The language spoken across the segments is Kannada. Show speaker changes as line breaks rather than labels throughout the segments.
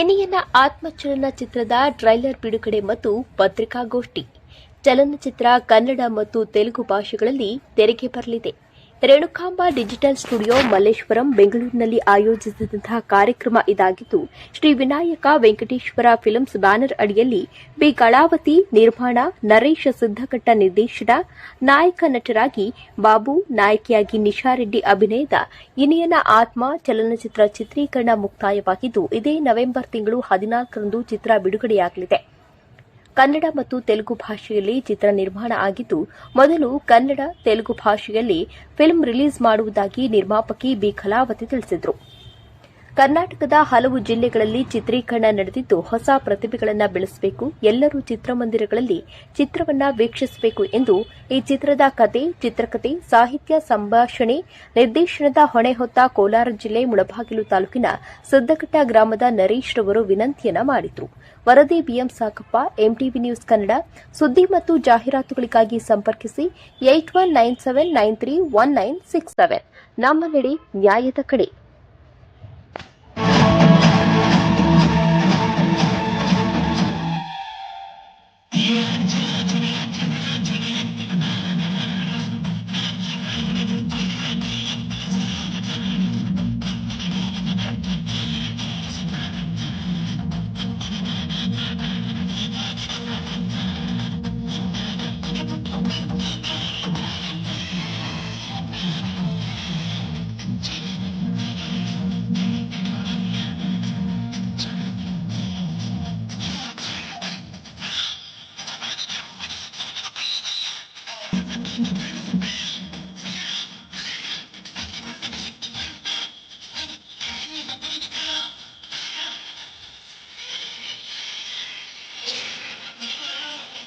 ಎನಿಯನ ಆತ್ಮಚಲನ ಚಿತ್ರದ ಟ್ರೈಲರ್ ಬಿಡುಗಡೆ ಮತ್ತು ಪತ್ರಿಕಾಗೋಷ್ಠಿ. ಚಲನಚಿತ್ರ ಕನ್ನಡ ಮತ್ತು ತೆಲುಗು ಭಾಷೆಗಳಲ್ಲಿ ತೆರೆಗೆ ಬರಲಿದೆ. ರೇಣುಕಾಂಬ ಡಿಜಿಟಲ್ ಸ್ಟುಡಿಯೋ ಮಲ್ಲೇಶ್ವರಂ ಬೆಂಗಳೂರಿನಲ್ಲಿ ಆಯೋಜಿಸಿದಂತಹ ಕಾರ್ಯಕ್ರಮ ಇದಾಗಿದ್ದು, ಶ್ರೀ ವಿನಾಯಕ ವೆಂಕಟೇಶ್ವರ ಫಿಲ್ಮ್ಸ್ ಬ್ಯಾನರ್ ಅಡಿಯಲ್ಲಿ ಬಿ. ಕಳಾವತಿ, ನಿರ್ಮಾಣ, ನರೇಶ್ ಸಿದ್ದಘಟ್ಟ ನಿರ್ದೇಶನ, ನಾಯಕ ನಟರಾಗಿ ಬಾಬು, ನಾಯಕಿಯಾಗಿ ನಿಶಾರೆಡ್ಡಿ ಅಭಿನಯದ ಇನಿಯನ ಆತ್ಮ ಚಲನಚಿತ್ರ ಚಿತ್ರೀಕರಣ ಮುಕ್ತಾಯವಾಗಿದ್ದು, ಇದೇ ನವೆಂಬರ್ ತಿಂಗಳು ಹದಿನಾಲ್ಕರಂದು ಚಿತ್ರ ಬಿಡುಗಡೆಯಾಗಲಿದೆ. ಕನ್ನಡ ಮತ್ತು ತೆಲುಗು ಭಾಷೆಯಲ್ಲಿ ಚಿತ್ರ ನಿರ್ಮಾಣ ಆಗಿದ್ದು, ಮೊದಲು ಕನ್ನಡ, ತೆಲುಗು ಭಾಷೆಯಲ್ಲಿ ಫಿಲ್ಮ್ ರಿಲೀಸ್ ಮಾಡುವುದಾಗಿ ನಿರ್ಮಾಪಕಿ ಬಿ ಕಲಾವತಿ ತಿಳಿಸಿದರು. ಕರ್ನಾಟಕದ ಹಲವು ಜಿಲ್ಲೆಗಳಲ್ಲಿ ಚಿತ್ರೀಕರಣ ನಡೆದಿದ್ದು ಹೊಸ ಪ್ರತಿಭೆಗಳನ್ನು ಬೆಳೆಸಬೇಕು, ಎಲ್ಲರೂ ಚಿತ್ರಮಂದಿರಗಳಲ್ಲಿ ಚಿತ್ರವನ್ನ ವೀಕ್ಷಿಸಬೇಕು ಎಂದು ಈ ಚಿತ್ರದ ಕತೆ, ಚಿತ್ರಕತೆ, ಸಾಹಿತ್ಯ ಸಂಭಾಷಣೆ, ನಿರ್ದೇಶನದ ಹೊಣೆ ಹೊತ್ತ ಕೋಲಾರ ಜಿಲ್ಲೆ ಮುಳಬಾಗಿಲು ತಾಲೂಕಿನ ಸಿದ್ದಘಟ್ಟ ಗ್ರಾಮದ ನರೇಶ್ ರವರು ವಿನಂತಿಯನ್ನ ಮಾಡಿದ್ರು. ವರದಿ ಬಿಎಂ ಸಾಕಪ್ಪ, ಎಂಟಿವಿ ನ್ಯೂಸ್ ಕನ್ನಡ. ಸುದ್ದಿ ಮತ್ತು ಜಾಹೀರಾತುಗಳಿಗಾಗಿ ಸಂಪರ್ಕಿಸಿ eight one nine seven nine three one nine six seven. ನಮ್ಮ ನಡೆ ನ್ಯಾಯದ ಕಡೆ.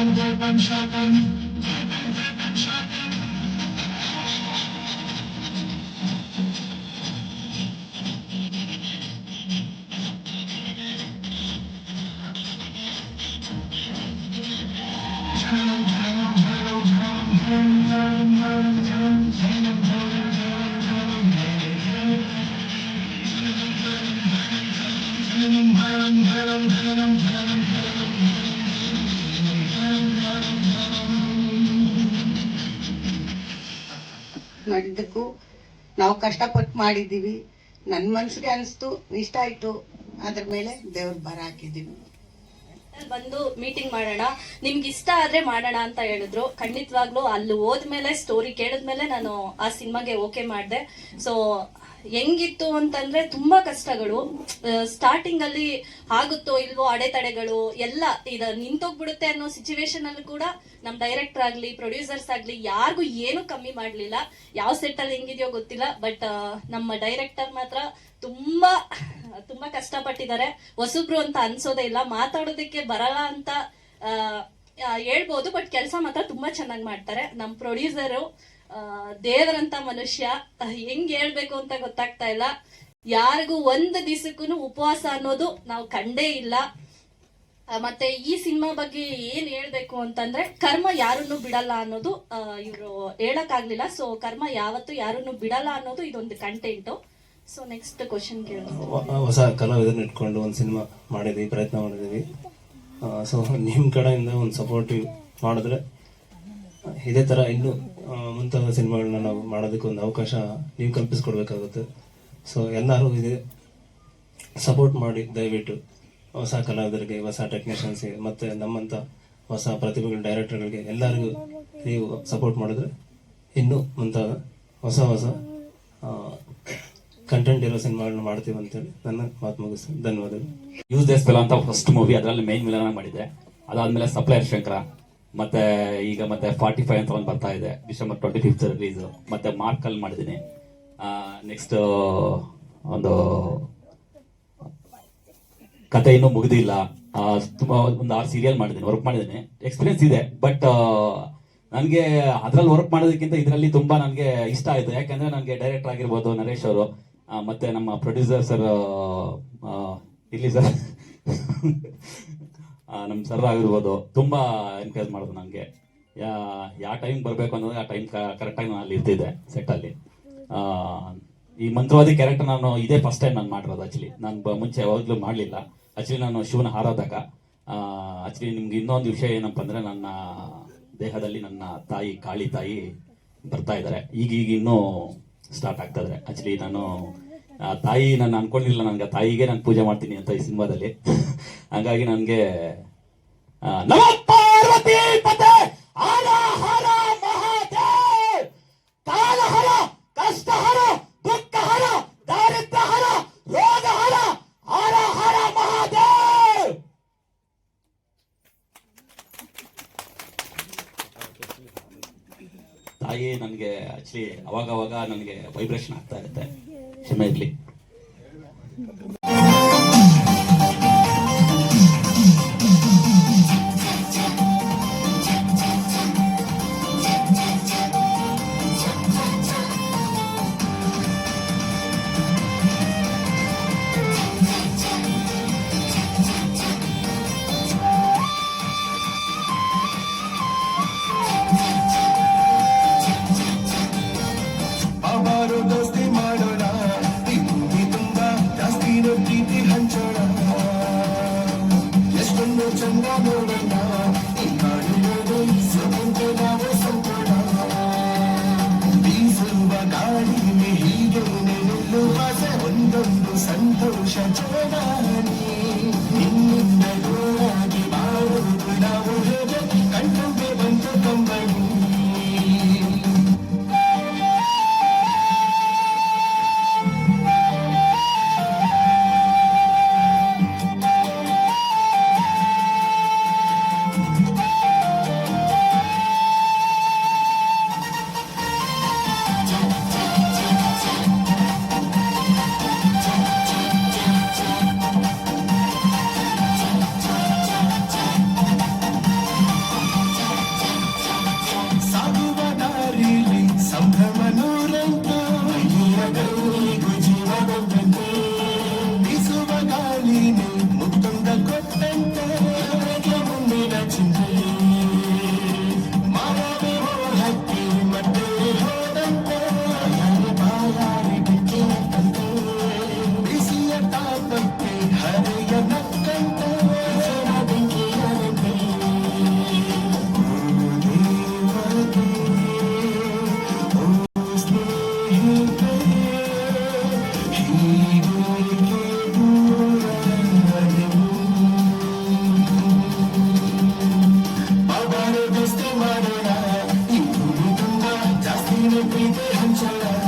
Schatten, Schatten, Schatten.
ಮಾಡಿದ್ದಕ್ಕೂ ನಾವು ಕಷ್ಟಪಟ್ಟು ಮಾಡಿದ್ದೀವಿ. ನನ್ನ ಮನ್ಸಿಗೆ ಅನಿಸ್ತು, ಇಷ್ಟ ಆಯ್ತು. ಅದ್ರ ಮೇಲೆ ದೇವ್ರ ಬರ ಹಾಕಿದ್ದೀವಿ.
ಬಂದು ಮೀಟಿಂಗ್ ಮಾಡೋಣ. ನಿಮ್ಗೆ ಇಷ್ಟ ಆದ್ರೆ ಮಾಡೋಣ ಅಂತ ಹೇಳಿದ್ರು. ಖಂಡಿತವಾಗ್ಲೂ ಅಲ್ಲಿ ಹೋದ್ಮೇಲೆ ಸ್ಟೋರಿ ಕೇಳಿದ್ಮೇಲೆ ನಾನು ಆ ಸಿನಿಮಾಗೆ ಓಕೆ ಮಾಡಿದೆ. ಸೊ ಹೆಂಗಿತ್ತು ಅಂತಂದ್ರೆ ತುಂಬಾ ಕಷ್ಟಗಳು. ಸ್ಟಾರ್ಟಿಂಗ್ ಅಲ್ಲಿ ಆಗುತ್ತೋ ಇಲ್ವೋ ಅಡೆತಡೆಗಳು ಎಲ್ಲ ಇದ ನಿಂತೋಗ್ಬಿಡುತ್ತೆ ಅನ್ನೋ ಸಿಚುವೇಶನ್ ಅಲ್ಲಿ ಕೂಡ ನಮ್ ಡೈರೆಕ್ಟರ್ ಆಗ್ಲಿ ಪ್ರೊಡ್ಯೂಸರ್ಸ್ ಆಗ್ಲಿ ಯಾರಿಗೂ ಏನು ಕಮ್ಮಿ ಮಾಡ್ಲಿಲ್ಲ. ಯಾವ ಸೆಟ್ ಅಲ್ಲಿ ಹೆಂಗಿದೆಯೋ ಗೊತ್ತಿಲ್ಲ. ಬಟ್ ನಮ್ಮ ಡೈರೆಕ್ಟರ್ ಮಾತ್ರ ತುಂಬಾ ತುಂಬಾ ಕಷ್ಟಪಟ್ಟಿದ್ದಾರೆ. ಹೊಸಬ್ರು ಅಂತ ಅನ್ಸೋದೇ ಇಲ್ಲ. ಮಾತಾಡೋದಕ್ಕೆ ಬರಲ್ಲ ಅಂತ ಹೇಳ್ಬೋದು. ಬಟ್ ಕೆಲಸ ಮಾತ್ರ ತುಂಬಾ ಚೆನ್ನಾಗಿ ಮಾಡ್ತಾರೆ. ನಮ್ ಪ್ರೊಡ್ಯೂಸರು ದೇವರಂತ ಮನುಷ್ಯ ಹೆಂಗ್ ಹೇಳ್ಬೇಕು ಅಂತ ಗೊತ್ತಾಗ್ತಾ ಇಲ್ಲ. ಯಾರಿಗೂ ಒಂದ್ ದಿವಸಕ್ಕೂ ಉಪವಾಸ ಅನ್ನೋದು ನಾವು ಕಂಡೇ ಇಲ್ಲ. ಮತ್ತೆ ಈ ಸಿನಿಮಾ ಬಗ್ಗೆ ಏನ್ ಹೇಳ್ಬೇಕು ಅಂತಂದ್ರೆ, ಕರ್ಮ ಯಾರನ್ನು ಬಿಡಲ್ಲ ಅನ್ನೋದು ಇವರು ಹೇಳಕ್ ಆಗ್ಲಿಲ್ಲ ಸೊ ಕರ್ಮ ಯಾವತ್ತು ಯಾರನ್ನು ಬಿಡಲ್ಲ ಅನ್ನೋದು ಇದೊಂದು ಕಂಟೆಂಟ್ ಸೊ ನೆಕ್ಸ್ಟ್ ಕ್ವಶನ್ ಕೇಳೋದು
ಹೊಸ ಕಲಾವಿದನ್ನ ಇಟ್ಕೊಂಡು ಒಂದು ಸಿನಿಮಾ ಮಾಡಿದ್ವಿ, ಪ್ರಯತ್ನ ಮಾಡಿದ್ವಿ. ಸೊ ನಿಮ್ಮ ಕಡೆಯಿಂದ ಒಂದು ಸಪೋರ್ಟಿವ್ ಮಾಡಿದ್ರೆ ಇದೇ ಥರ ಇನ್ನೂ ಮುಂತಾದ ಸಿನಿಮಾಗಳನ್ನ ನಾವು ಮಾಡೋದಕ್ಕೆ ಒಂದು ಅವಕಾಶ ನೀವು ಕಲ್ಪಿಸ್ಕೊಡ್ಬೇಕಾಗುತ್ತೆ. ಸೊ ಎಲ್ಲರೂ ಇದೆ ಸಪೋರ್ಟ್ ಮಾಡಿ, ದಯವಿಟ್ಟು ಹೊಸ ಕಲಾವಿದರಿಗೆ, ಹೊಸ ಟೆಕ್ನಿಷಿಯನ್ಸ್ಗೆ ಮತ್ತು ನಮ್ಮಂಥ ಹೊಸ ಪ್ರತಿಭೆಗಳ ಡೈರೆಕ್ಟರ್ಗಳಿಗೆ ಎಲ್ಲರಿಗೂ ನೀವು ಸಪೋರ್ಟ್ ಮಾಡಿದ್ರೆ ಇನ್ನೂ ಮುಂತಾದ ಹೊಸ ಹೊಸ ಕಂಟೆಂಟ್ ಇರೋ ಸಿನಿಮಾಗಳನ್ನ ಮಾಡ್ತೀವಿ ಅಂತೇಳಿ ನನ್ನ ಮಾತು ಮುಗಿಸ್ತೀನಿ. ಧನ್ಯವಾದಗಳು.
ಯೂಸ್ ದೇಸ್ ಫೆಲೋ ಅಂತ ಫಸ್ಟ್ ಮೂವಿ ಅದರಲ್ಲಿ ಮೇನ್ ಮಿಲನ ಮಾಡಿದ್ದೆ. ಅದಾದ್ಮೇಲೆ ಸಪ್ಲೈಯರ್ ಶಂಕರ. ಮತ್ತೆ ಈಗ ಮತ್ತೆ ಫಾರ್ಟಿ ಫೈವ್ ಅಂತ ಒಂದು ಬರ್ತಾ ಇದೆ. ಡಿಸೆಂಬರ್ ಟ್ವೆಂಟಿ ಫಿಫ್ತ್ ರಿಲೀಸ್ ಮತ್ತೆ ಮಾರ್ಕ್ ಅಲ್ಲಿ ಮಾಡಿದ್ದೀನಿ ನೆಕ್ಸ್ಟ್ ಒಂದು ಕತೆ ಇನ್ನೂ ಮುಗಿದಿಲ್ಲ. ತುಂಬ ಒಂದು ಆರು ಸೀರಿಯಲ್ ಮಾಡಿದ್ದೀನಿ ವರ್ಕ್ ಮಾಡಿದ್ದೀನಿ. ಎಕ್ಸ್ಪೀರಿಯನ್ಸ್ ಇದೆ ಬಟ್ ನನಗೆ ಅದ್ರಲ್ಲಿ ವರ್ಕ್ ಮಾಡೋದಕ್ಕಿಂತ ಇದರಲ್ಲಿ ತುಂಬಾ ನನಗೆ ಇಷ್ಟ ಆಯಿತು. ಯಾಕಂದ್ರೆ ನನಗೆ ಡೈರೆಕ್ಟರ್ ಆಗಿರ್ಬೋದು ನರೇಶ್ ಅವರು ಮತ್ತೆ ನಮ್ಮ ಪ್ರೊಡ್ಯೂಸರ್ ಸರ್ ಇಲ್ಲಿ ಸರ್. ನಮ್ಮ ಸರ್ ಆಗಿರ್ಬೋದು, ತುಂಬಾ ಎನ್ಕರೇಜ್ ಮಾಡೋದು ನನಗೆ ಯಾ ಯಾವ ಟೈಮ್ ಬರಬೇಕು ಅನ್ನೋದು ಆ ಟೈಮ್ ಕರೆಕ್ಟಾಗಿ ನಾನು ಅಲ್ಲಿ ಇರ್ತಿದ್ದೆ ಸೆಟ್ಟಲ್ಲಿ ಈ ಮಂತ್ರವಾದಿ ಕ್ಯಾರೆಕ್ಟರ್ ನಾನು ಇದೇ ಫಸ್ಟ್ ಟೈಮ್ ನಾನು ಮಾಡಿರೋದು ಆ್ಯಕ್ಚುಲಿ ನಾನು ಮುಂಚೆ ಯಾವಾಗಲೂ ಮಾಡಲಿಲ್ಲ. ಆ್ಯಕ್ಚುಲಿ ನಾನು ಶಿವನ ಆರಾಧಕ ಆ್ಯಕ್ಚುಲಿ ನಿಮ್ಗೆ ಇನ್ನೊಂದು ವಿಷಯ ಏನಪ್ಪ ಅಂದರೆ ನನ್ನ ದೇಹದಲ್ಲಿ ನನ್ನ ತಾಯಿ, ಕಾಳಿ ತಾಯಿ ಬರ್ತಾ ಇದ್ದಾರೆ ಈಗ ಇನ್ನೂ ಸ್ಟಾರ್ಟ್ ಆಗ್ತಾ ಇದ್ದಾರೆ ಆಕ್ಚುಲಿ ನಾನು ಆ ತಾಯಿ ನಾನು ಅನ್ಕೊಂಡಿಲ್ಲ ನನಗೆ ತಾಯಿಗೆ ನಾನು ಪೂಜೆ ಮಾಡ್ತೀನಿ ಅಂತ ಈ ಸಿನಿಮಾದಲ್ಲಿ. ಹಾಗಾಗಿ ನನಗೆ ತಾಯಿ ನನಗೆ ಆಕ್ಚುಲಿ ಅವಾಗ ಅವಾಗ ನನಗೆ ವೈಬ್ರೇಷನ್ ಆಗ್ತಾ ಇರುತ್ತೆ.
ultimately. 不想知道。Angela.